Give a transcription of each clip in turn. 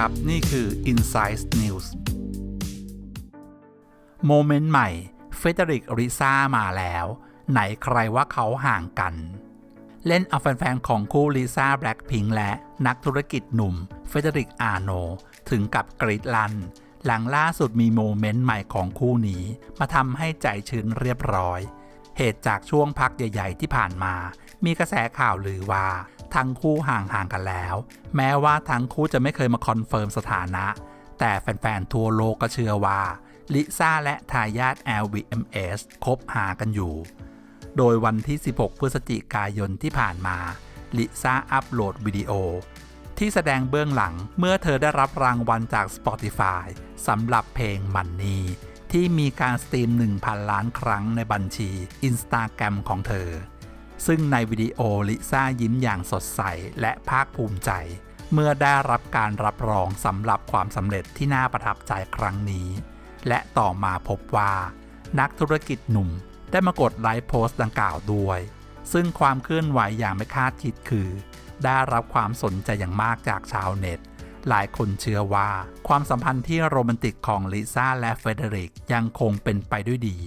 ครับ นี่คือ Inside News โมเมนต์ใหม่ เฟเดริกริซ่ามาแล้ว ไหนใครว่าเขาห่างกัน เล่นเอาแฟนๆ ของคู่ลิซ่าแบล็คพิงและนักธุรกิจหนุ่ม เฟเดริกอาโน ถึงกับกรีดลัน หลังล่าสุดมีโมเมนต์ใหม่ของคู่นี้ มาทำให้ใจชื้นเรียบร้อย เหตุจากช่วงพักใหญ่ ๆ ที่ผ่านมา มีกระแสข่าวลือว่า ทั้งคู่ห่างๆกันแล้ว แม้ว่าทั้งคู่จะไม่เคยมาคอนเฟิร์มสถานะ แต่แฟน ๆ ทั่วโลกก็เชื่อว่าลิซ่าและทายาท LVMS คบหากันอยู่ โดยวันที่ 16 พฤศจิกายนที่ผ่านมา ลิซ่าอัปโหลดวิดีโอ ที่แสดงเบื้องหลังเมื่อเธอได้รับรางวัลจาก Spotify สำหรับเพลงมันนี ที่มีการสตรีม 1,000 ล้านครั้งในบัญชี Instagram ของเธอ ซึ่งในวิดีโอลิซ่ายิ้มอย่างสดใสและภาคภูมิใจ เมื่อได้รับการรับรองสำหรับความสำเร็จที่น่าประทับใจครั้งนี้ และต่อมาพบว่า นักธุรกิจหนุ่มได้มากดไลค์โพสต์ดังกล่าวด้วย ซึ่งความเคลื่อนไหวอย่างไม่คาดคิดคือ ได้รับความสนใจอย่างมากจากชาวเน็ต หลายคนเชื่อว่า ความสัมพันธ์ที่โรแมนติกของลิซ่าและเฟเดริกยังคงเป็นไปด้วยดี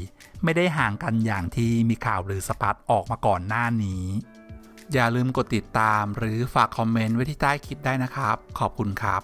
ไม่ได้ห่างกันอย่างที่มีข่าวหรือสปัดออกมาก่อนหน้านี้ อย่าลืมกดติดตามหรือฝากคอมเมนต์ไว้ที่ใต้คลิปได้นะครับ ขอบคุณครับ